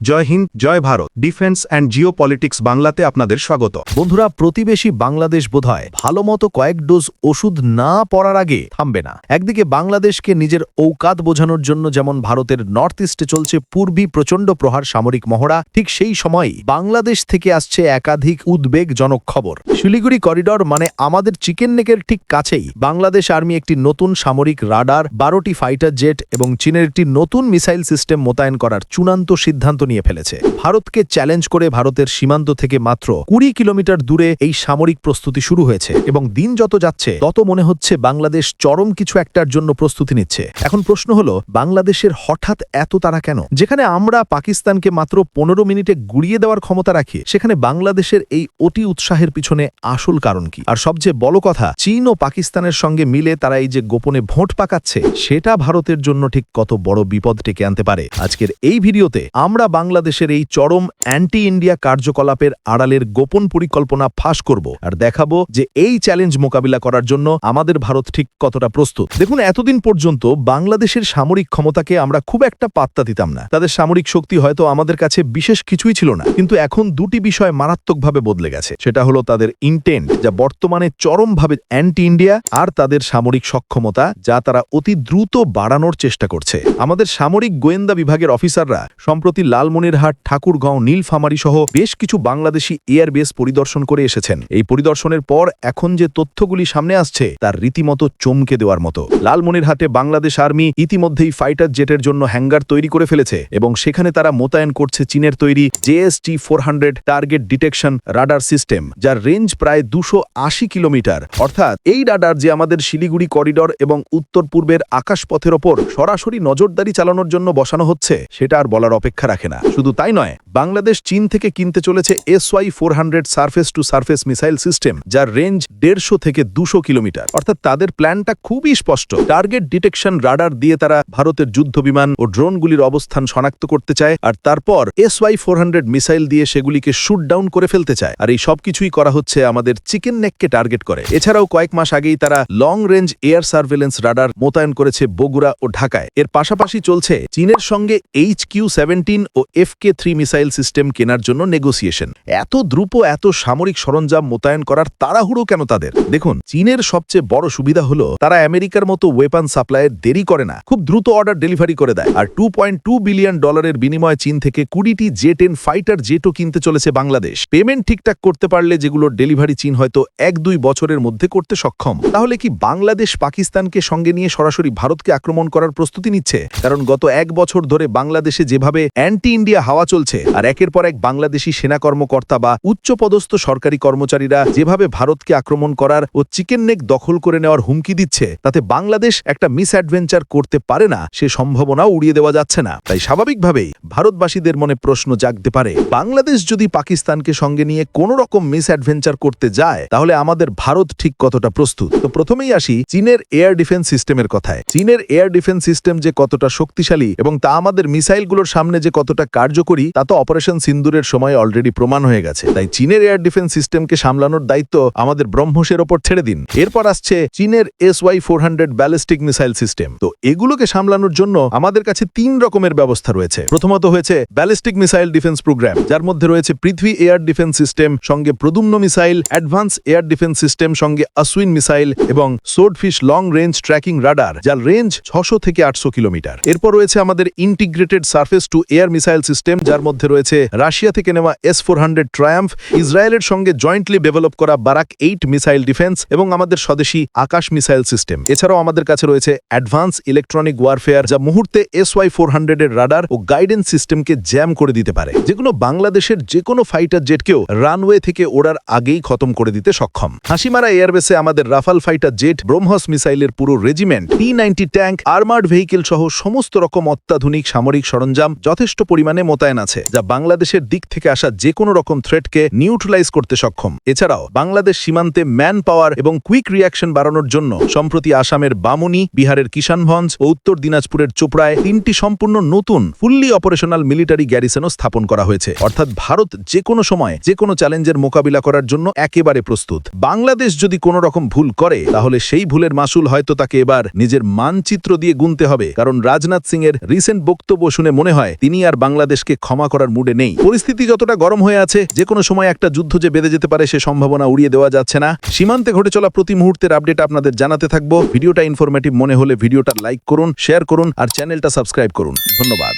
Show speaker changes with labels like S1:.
S1: জয় হিন্দ, জয় Bharat. Defence and geopolitics বাংলাতে আপনাদের স্বাগত।
S2: বন্ধুরা, প্রতিবেশী বাংলাদেশ বোধহয় ভালো মতো কয়েক ডোজ ওষুধ না পড়ার আগে থামবে না। একদিকে বাংলাদেশকে নিজের ঔকাত বোঝানোর জন্য যেমন ভারতের নর্থ ইস্টে চলছে পূর্বী প্রচণ্ড প্রহার সামরিক মহড়া, ঠিক সেই সময়ই বাংলাদেশ থেকে আসছে একাধিক উদ্বেগজনক খবর। শিলিগুড়ি করিডর মানে আমাদের চিকেন নেকের ঠিক কাছেই বাংলাদেশ আর্মি একটি নতুন সামরিক রাডার, বারোটি ফাইটার জেট এবং চীনের একটি নতুন মিসাইল সিস্টেম মোতায়েন করার চূড়ান্ত সিদ্ধান্ত নিয়ে ফেলেছে। ভারতকে চ্যালেঞ্জ করে ভারতের সীমান্ত থেকে মাত্র কুড়ি কিলোমিটার দূরে এই সামরিক প্রস্তুতি শুরু হয়েছে এবং দিন যত যাচ্ছে, তত মনে হচ্ছে বাংলাদেশ চরম কিছু একটার জন্য প্রস্তুতি নিচ্ছে। এখন প্রশ্ন হলো, বাংলাদেশের হঠাৎ এত তারা কেন? যেখানে আমরা পাকিস্তানকে মাত্র পনেরো মিনিটে গুড়িয়ে দেওয়ার ক্ষমতা রাখি, সেখানে বাংলাদেশের এই অতি উৎসাহের পিছনে আসল কারণ কি? আর সবচেয়ে বড় কথা, চীন ও পাকিস্তানের সঙ্গে মিলে তারা এই যে গোপনে ভোট পাকাচ্ছে, সেটা ভারতের জন্য ঠিক কত বড় বিপদ ডেকে আনতে পারে? আজকের এই ভিডিওতে আমরা বাংলাদেশের এই চরম অ্যান্টি ইন্ডিয়া কার্যকলাপের আড়ালের গোপন পরিকল্পনা ফাঁস করব আর দেখাবো যে এই চ্যালেঞ্জ মোকাবিলা করার জন্য আমাদের ভারত ঠিক কতটা প্রস্তুত। দেখুন, এতদিন পর্যন্ত বাংলাদেশের সামরিক ক্ষমতাকে আমরা খুব একটা পাত্তা দিতাম না। তাদের সামরিক শক্তি হয়তো আমাদের কাছে বিশেষ কিছুই ছিল না। কিন্তু এখন দুটি বিষয় মারাত্মকভাবে বদলে গেছে। সেটা হলো তাদের ইন্টেন্ট যা বর্তমানে চরমভাবে অ্যান্টি ইন্ডিয়া আর তাদের সামরিক সক্ষমতা, যা তারা অতি দ্রুত বাড়ানোর চেষ্টা করছে। আমাদের সামরিক গোয়েন্দা বিভাগের অফিসাররা, সম্প্রতি লালমনিরহাট, ঠাকুরগাঁও, নীলফামারী সহ বেশ কিছু বাংলাদেশি এয়ারবেস পরিদর্শন করে এসেছেন। এই পরিদর্শনের পর এখন যে তথ্যগুলি সামনে আসছে, তার রীতিমতো চমকে দেওয়ার মতো। লালমনিরহাটে বাংলাদেশ আর্মি ইতিমধ্যেই ফাইটার জেটের জন্য হ্যাঙ্গার তৈরি করে ফেলেছে এবং সেখানে তারা মোতায়েন করছে চীনের তৈরি JST four target detection radar system, যার রেঞ্জ প্রায় দুশো কিলোমিটার। অর্থাৎ এই রাডার যে আমাদের শিলিগুড়ি করিডর এবং উত্তর পূর্বের আকাশপথের ওপর সরাসরি নজরদারি চালানোর জন্য বসানো হচ্ছে, সেটা আর বলার অপেক্ষা রাখে না। শুধু তাই নয়, বাংলাদেশ চীন থেকে কিনতে চলেছে SY four hundred surface to surface missile system যার রেঞ্জ দেড়শো থেকে দুশো কিলোমিটার। অর্থাৎ তাদের প্ল্যানটা খুবই স্পষ্ট। টার্গেট ডিটেকশন রাডার দিয়ে তারা ভারতের যুদ্ধ বিমান ও ড্রোনগুলির অবস্থান শনাক্ত করতে চায়, আর তারপর এসওয়াই ফোর হান্ড্রেড মিসাইল দিয়ে সেগুলিকে শুট ডাউন করে ফেলতে চায়। আর এই সবকিছুই করা হচ্ছে আমাদের চিকেন নেককে টার্গেট করে। এছাড়াও কয়েক মাস আগেই তারা long range air surveillance radar মোতায়েন করেছে বগুড়া ও ঢাকায়। এর পাশাপাশি চলছে চীনের সঙ্গে এইচ কিউ সেভেন্টিন ও F K three missile system কেনার জন্য নেগোসিয়েশন। এত দ্রুত, এত সামরিক সরঞ্জাম মোতায়েন করার তাড়াহুড়ো কেন তাদের? দেখুন, চীনের সবচেয়ে বড় সুবিধা হলো, তারা আমেরিকার মতো ওয়েপন সাপ্লাইয়ের দেরি করে না, খুব দ্রুত অর্ডার ডেলিভারি করে দেয়। আর টু পয়েন্ট টু বিলিয়ন ডলারের বিনিময়ে চীন থেকে কুড়িটি জে টেন ফাইটার জেটও কিনতে চলেছে বাংলাদেশ। পেমেন্ট ঠিকঠাক করতে পারলে যেগুলোর ডেলিভারি চীন হয়তো এক দুই বছরের মধ্যে করতে সক্ষম। তাহলে কি বাংলাদেশ পাকিস্তানকে সঙ্গে নিয়ে সরাসরি ভারতকে আক্রমণ করার প্রস্তুতি নিচ্ছে? কারণ গত এক বছর ধরে বাংলাদেশে যেভাবে অ্যান্টি ইন্ডিয়া হাওয়া চলছে আর একের পর এক বাংলাদেশি সেনা কর্মকর্তা বা উচ্চপদস্থ সরকারি কর্মচারীরা যেভাবে ভারতকে আক্রমণ করার ও চিকেন নেক দখল করে নেওয়ার হুমকি দিচ্ছে, তাতে বাংলাদেশ একটা মিস অ্যাডভেঞ্চার করতে পারে না, সে সম্ভাবনা উড়িয়ে দেওয়া যাচ্ছে না। তাই স্বাভাবিকভাবেই ভারতবাসীদের মনে প্রশ্ন জাগতে পারে, বাংলাদেশ যদি পাকিস্তানকে সঙ্গে নিয়ে কোনো রকম মিস অ্যাডভেঞ্চার করতে যায়, তাহলে আমাদের ভারত ঠিক কতটা প্রস্তুত? তো প্রথমেই আসি চীনের এয়ার ডিফেন্স সিস্টেমের কথায়। চীনের এয়ার ডিফেন্স সিস্টেম যে কতটা শক্তিশালী এবং তা আমাদের মিসাইলগুলোর সামনে যে কতটা কার্যকরী, তা তো অপারেশন সিন্দুরের সময় অলরেডি প্রমাণ হয়ে গেছে। তাই চীনের এয়ার ডিফেন্স সিস্টেমকে সামলানোর দায়িত্ব আমাদের ব্রহ্মসের ওপর ছেড়ে দিন। এরপর আসছে চীনের S Y four ballistic missile system তো এগুলোকে সামলানোর জন্য আমাদের কাছে তিন রকমের ব্যবস্থা রয়েছে। প্রথমত হয়েছে ব্যালিস্টিক মিসাইল ডিফেন্স প্রোগ্রাম যার মধ্যে রয়েছে পৃথিবী এয়ার ডিফেন্স সিস্টেম সঙ্গে Pradyumna missile advance air defence system সঙ্গে আসুইন মিসাইল এবং swordfish long range tracking radar যার রেঞ্জ ছশো থেকে আটশো কিলোমিটার। এরপর রয়েছে আমাদের integrated surface to air missile system যার মধ্যে রয়েছে রাশিয়া থেকে নেওয়া এস ফোর হান্ড্রেড ট্রায়াম্ফ ইসরায়েলের সঙ্গে জয়েন্টলি ডেভেলপ করা বারাক এইট মিসাইল ডিফেন্স এবং আমাদের স্বদেশী আকাশ মিসাইল সিস্টেম এছাড়াও আমাদের কাছে রয়েছে অ্যাডভান্স ইলেকট্রনিক ওয়ারফেয়ার যা মুহূর্তে এস ওয়াই ফোর হান্ড্রেডের রাডার ও গাইডেন্স সিস্টেমকে জ্যাম করে দিতে পারে, যেগুলো বাংলাদেশের যে কোনো ফাইটার জেটকেও রানওয়ে থেকে ওড়ার আগেই খতম করে দিতে সক্ষম। হাসিমারা এয়ারবেসে আমাদের রাফাল ফাইটার জেট ব্রহ্মস মিসাইলের পুরো regiment T ninety tank armoured vehicle সহ সমস্ত রকম অত্যাধুনিক সামরিক সরঞ্জাম যথেষ্ট পরিমাণে মোতায়েন আছে, যা বাংলাদেশের দিক থেকে আসা যে কোনো রকম থ্রেটকে নিউট্রালাইজ করতে সক্ষম। এছাড়াও, বাংলাদেশ সীমান্তে ম্যান পাওয়ার এবং কুইক রিয়াকশন বাড়ানোর জন্য, সম্প্রতি আসামের বামুনি, বিহারের কিষানভঞ্জ ও উত্তর দিনাজপুরের চোপড়ায় তিনটি সম্পূর্ণ নতুন ফুল্লি অপারেশনাল মিলিটারি গ্যারিসনও স্থাপন করা হয়েছে। অর্থাৎ ভারত যে কোনো সময় যে কোনো চ্যালেঞ্জের মোকাবিলা করার জন্য একেবারে প্রস্তুত। বাংলাদেশ যদি কোনো রকম ভুল করে, তাহলে সেই ভুলের মাসুল হয়তো তাকে এবার নিজের মানচিত্র দিয়ে গুনতে হবে, কারণ রাজনাথ সিং এর রিসেন্ট বক্তব্য শুনে মনে হয়, তিনি আর বাংলাদেশকে ক্ষমা করার মুডে নেই। পরিস্থিতি যতটা গরম হয়ে আছে যে কোনো সময় একটা যুদ্ধ যে বেঁধে যেতে পারে, সে সম্ভাবনা উড়িয়ে দেওয়া যাচ্ছে না। সীমান্তে ঘটে চলা প্রতি মুহূর্তের আপডেট আপনাদের জানাতে থাকব। ভিডিওটা ইনফরমেটিভ মনে হলে ভিডিওটা লাইক করুন শেয়ার করুন, আর চ্যানেলটা সাবস্ক্রাইব করুন। ধন্যবাদ।